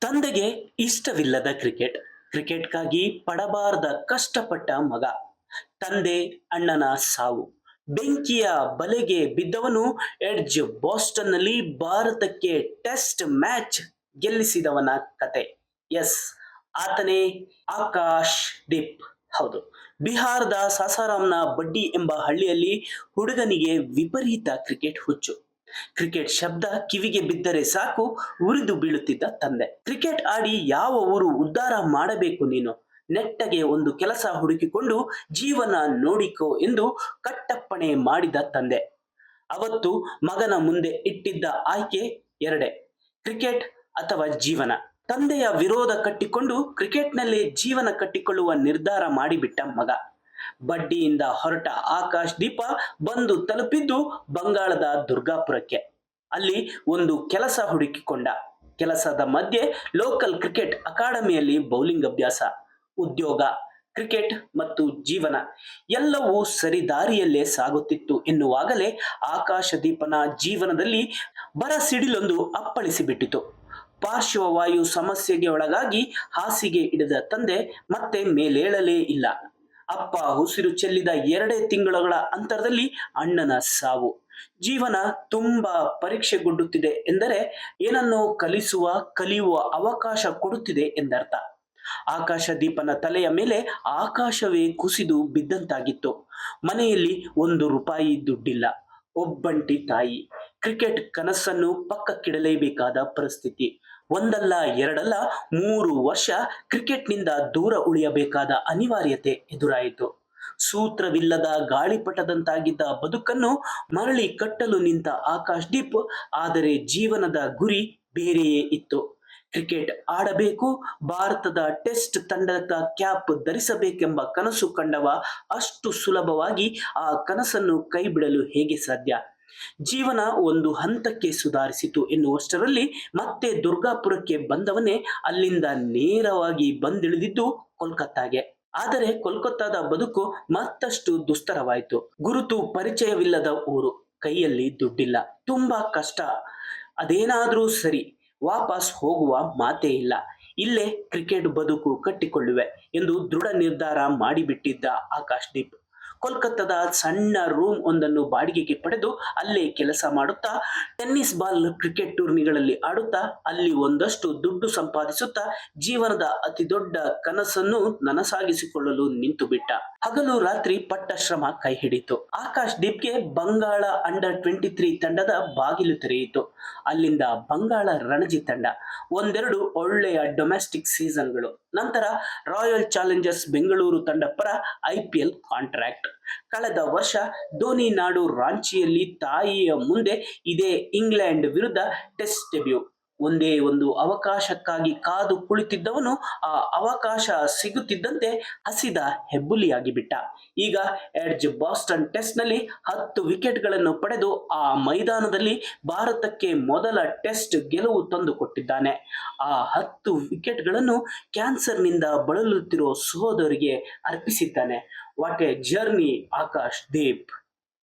ತಂದೆಗೆ ಇಷ್ಟವಿಲ್ಲದ ಕ್ರಿಕೆಟ್. ಕ್ರಿಕೆಟ್ಗಾಗಿ ಪಡಬಾರದ ಕಷ್ಟಪಟ್ಟ ಮಗ. ತಂದೆ ಅಣ್ಣನ ಸಾವು. ಬೆಂಕಿಯ ಬಲೆಗೆ ಬಿದ್ದವನು ಎಡ್ಜ್ ಬಾಸ್ಟನ್ನಲ್ಲಿ ಭಾರತಕ್ಕೆ ಟೆಸ್ಟ್ ಮ್ಯಾಚ್ ಗೆಲ್ಲಿಸಿದವನ ಕತೆ. ಎಸ್. ಆತನೇ ಆಕಾಶ್ ದೀಪ್. ಹೌದು. ಬಿಹಾರದ ಸಾಸಾರಾಮ್ನ ಬಡ್ಡಿ ಎಂಬ ಹಳ್ಳಿಯಲ್ಲಿ ಹುಡುಗನಿಗೆ ವಿಪರೀತ ಕ್ರಿಕೆಟ್ ಹುಚ್ಚು. ಕ್ರಿಕೆಟ್ ಶಬ್ದ ಕಿವಿಗೆ ಬಿದ್ದರೆ ಸಾಕು ಉರಿದು ಬೀಳುತ್ತಿದ್ದ ತಂದೆ. ಕ್ರಿಕೆಟ್ ಆಡಿ ಯಾವ ಊರು ಉದ್ಧಾರ ಮಾಡಬೇಕು ನೀನು? ನೆಟ್ಟಗೆ ಒಂದು ಕೆಲಸ ಹುಡುಕಿಕೊಂಡು ಜೀವನ ನೋಡಿಕೋ ಎಂದು ಕಟ್ಟಪ್ಪಣೆ ಮಾಡಿದ ತಂದೆ. ಅವತ್ತು ಮಗನ ಮುಂದೆ ಇಟ್ಟಿದ್ದ ಆಯ್ಕೆ ಎರಡೇ, ಕ್ರಿಕೆಟ್ ಅಥವಾ ಜೀವನ? ತಂದೆಯ ವಿರೋಧ ಕಟ್ಟಿಕೊಂಡು ಕ್ರಿಕೆಟ್ನಲ್ಲಿ ಜೀವನ ಕಟ್ಟಿಕೊಳ್ಳುವ ನಿರ್ಧಾರ ಮಾಡಿಬಿಟ್ಟ ಮಗ. ಬಡ್ಡಿಯಿಂದ ಹೊರಟ ಆಕಾಶ್ ದೀಪ ಬಂದು ತಲುಪಿದ್ದು ಬಂಗಾಳದ ದುರ್ಗಾಪುರಕ್ಕೆ. ಅಲ್ಲಿ ಒಂದು ಕೆಲಸ ಹುಡುಕಿಕೊಂಡ. ಕೆಲಸದ ಮಧ್ಯೆ ಲೋಕಲ್ ಕ್ರಿಕೆಟ್ ಅಕಾಡೆಮಿಯಲ್ಲಿ ಬೌಲಿಂಗ್ ಅಭ್ಯಾಸ, ಉದ್ಯೋಗ, ಕ್ರಿಕೆಟ್ ಮತ್ತು ಜೀವನ ಎಲ್ಲವೂ ಸರಿದಾರಿಯಲ್ಲೇ ಸಾಗುತ್ತಿತ್ತು ಎನ್ನುವಾಗಲೇ ಆಕಾಶದೀಪನ ಜೀವನದಲ್ಲಿ ಬರ ಸಿಡಿಲೊಂದು ಅಪ್ಪಳಿಸಿಬಿಟ್ಟಿತು. ಪಾರ್ಶ್ವವಾಯು ಸಮಸ್ಯೆಗೆ ಒಳಗಾಗಿ ಹಾಸಿಗೆ ಹಿಡಿದ ತಂದೆ ಮತ್ತೆ ಮೇಲೇಳಲೇ ಇಲ್ಲ. ಅಪ್ಪ ಉಸಿರು ಚೆಲ್ಲಿದ ಎರಡೇ ತಿಂಗಳುಗಳ ಅಂತರದಲ್ಲಿ ಅಣ್ಣನ ಸಾವು. ಜೀವನ ತುಂಬಾ ಪರೀಕ್ಷೆಗೊಂಡುತ್ತಿದೆ ಎಂದರೆ ಏನನ್ನು ಕಲಿಸುವ, ಕಲಿಯುವ ಅವಕಾಶ ಕೊಡುತ್ತಿದೆ ಎಂದರ್ಥ. ಆಕಾಶ ದೀಪನ ತಲೆಯ ಮೇಲೆ ಆಕಾಶವೇ ಕುಸಿದು ಬಿದ್ದಂತಾಗಿತ್ತು. ಮನೆಯಲ್ಲಿ ಒಂದು ರೂಪಾಯಿ ದುಡ್ಡಿಲ್ಲ. ಒಬ್ಬಂಟಿ ತಾಯಿ. ಕ್ರಿಕೆಟ್ ಕನಸನ್ನು ಪಕ್ಕಕ್ಕಿಡಲೇಬೇಕಾದ ಪರಿಸ್ಥಿತಿ. ಒಂದಲ್ಲ, ಎರಡಲ್ಲ, ಮೂರು ವರ್ಷ ಕ್ರಿಕೆಟ್ನಿಂದ ದೂರ ಉಳಿಯಬೇಕಾದ ಅನಿವಾರ್ಯತೆ ಎದುರಾಯಿತು. ಸೂತ್ರವಿಲ್ಲದ ಗಾಳಿಪಟದಂತಾಗಿದ್ದ ಬದುಕನ್ನು ಮರಳಿ ಕಟ್ಟಲು ನಿಂತ ಆಕಾಶ್ ದೀಪ್, ಆದರೆ ಜೀವನದ ಗುರಿ ಬೇರೆಯೇ ಇತ್ತು. ಕ್ರಿಕೆಟ್ ಆಡಬೇಕು, ಭಾರತದ ಟೆಸ್ಟ್ ತಂಡದ ಕ್ಯಾಪ್ ಧರಿಸಬೇಕೆಂಬ ಕನಸು ಕಂಡವ ಅಷ್ಟು ಸುಲಭವಾಗಿ ಆ ಕನಸನ್ನು ಕೈಬಿಡಲು ಹೇಗೆ ಸಾಧ್ಯ? ಜೀವನ ಒಂದು ಹಂತಕ್ಕೆ ಸುಧಾರಿಸಿತು ಎನ್ನುವಷ್ಟರಲ್ಲಿ ಮತ್ತೆ ದುರ್ಗಾಪುರಕ್ಕೆ ಬಂದವನೇ ಅಲ್ಲಿಂದ ನೇರವಾಗಿ ಬಂದಿಳಿದಿದ್ದು ಕೋಲ್ಕತ್ತಾಗೆ. ಆದರೆ ಕೋಲ್ಕತ್ತಾದ ಬದುಕು ಮತ್ತಷ್ಟು ದುಸ್ತರವಾಯಿತು. ಗುರುತು ಪರಿಚಯವಿಲ್ಲದ ಊರು. ಕೈಯಲ್ಲಿ ದುಡ್ಡಿಲ್ಲ. ತುಂಬಾ ಕಷ್ಟ. ಅದೇನಾದ್ರೂ ಸರಿ. ವಾಪಸ್ ಹೋಗುವ ಮಾತೇ ಇಲ್ಲ. ಇಲ್ಲೇ ಕ್ರಿಕೆಟ್ ಬದುಕು ಕಟ್ಟಿಕೊಳ್ಳುವೆ ಎಂದು ದೃಢ ನಿರ್ಧಾರ ಮಾಡಿಬಿಟ್ಟಿದ್ದ ಆಕಾಶ್ ದೀಪ್ ಕೋಲ್ಕತ್ತಾದ ಸಣ್ಣ ರೂಮ್ ಒಂದನ್ನು ಬಾಡಿಗೆಗೆ ಪಡೆದು ಅಲ್ಲೇ ಕೆಲಸ ಮಾಡುತ್ತಾ ಟೆನ್ನಿಸ್ ಬಾಲ್ ಕ್ರಿಕೆಟ್ ಟೂರ್ನಿಗಳಲ್ಲಿ ಆಡುತ್ತಾ, ಅಲ್ಲಿ ಒಂದಷ್ಟು ದುಡ್ಡು ಸಂಪಾದಿಸುತ್ತಾ, ಜೀವನದ ಅತಿ ದೊಡ್ಡ ಕನಸನ್ನು ನನಸಾಗಿಸಿಕೊಳ್ಳಲು ನಿಂತು ಬಿಟ್ಟ ಹಗಲು ರಾತ್ರಿ ಪಟ್ಟ ಶ್ರಮ ಕೈ ಹಿಡಿತು ಆಕಾಶ್ ದೀಪ್ಗೆ ಬಂಗಾಳ ಅಂಡರ್ ಟ್ವೆಂಟಿ ತ್ರೀ ತಂಡದ ಬಾಗಿಲು ತೆರೆಯಿತು. ಅಲ್ಲಿಂದ ಬಂಗಾಳ ರಣಜಿ ತಂಡ. ಒಂದೆರಡು ಒಳ್ಳೆಯ ಡೊಮೆಸ್ಟಿಕ್ ಸೀಸನ್ಗಳು ನಂತರ ರಾಯಲ್ ಚಾಲೆಂಜರ್ಸ್ ಬೆಂಗಳೂರು ತಂಡ ಪರ ಐ ಪಿ ಎಲ್ ಕಾಂಟ್ರಾಕ್ಟ್ ಕಳೆದ ವರ್ಷ ಧೋನಿ ನಾಡು ರಾಂಚಿಯಲ್ಲಿ ತಾಯಿಯ ಮುಂದೆ ಇದೇ ಇಂಗ್ಲೆಂಡ್ ವಿರುದ್ಧ ಟೆಸ್ಟ್ ಡೆಬ್ಯೂ. ಒಂದೇ ಒಂದು ಅವಕಾಶಕ್ಕಾಗಿ ಕಾದು ಕುಳಿತಿದ್ದವನು ಆ ಅವಕಾಶ ಸಿಗುತ್ತಿದ್ದಂತೆ ಹಸಿದ ಹೆಬ್ಬುಲಿಯಾಗಿ ಬಿಟ್ಟ ಈಗ ಎಡ್ಜ್ ಬಾಸ್ಟನ್ ಟೆಸ್ಟ್ನಲ್ಲಿ ಹತ್ತು ವಿಕೆಟ್ಗಳನ್ನು ಪಡೆದು ಆ ಮೈದಾನದಲ್ಲಿ ಭಾರತಕ್ಕೆ ಮೊದಲ ಟೆಸ್ಟ್ ಗೆಲುವು ತಂದುಕೊಟ್ಟಿದ್ದಾನೆ. ಆ ಹತ್ತು ವಿಕೆಟ್ಗಳನ್ನು ಕ್ಯಾನ್ಸರ್ನಿಂದ ಬಳಲುತ್ತಿರುವ ಸಹೋದರಿಗೆ ಅರ್ಪಿಸಿದ್ದಾನೆ. What a journey Akash Deep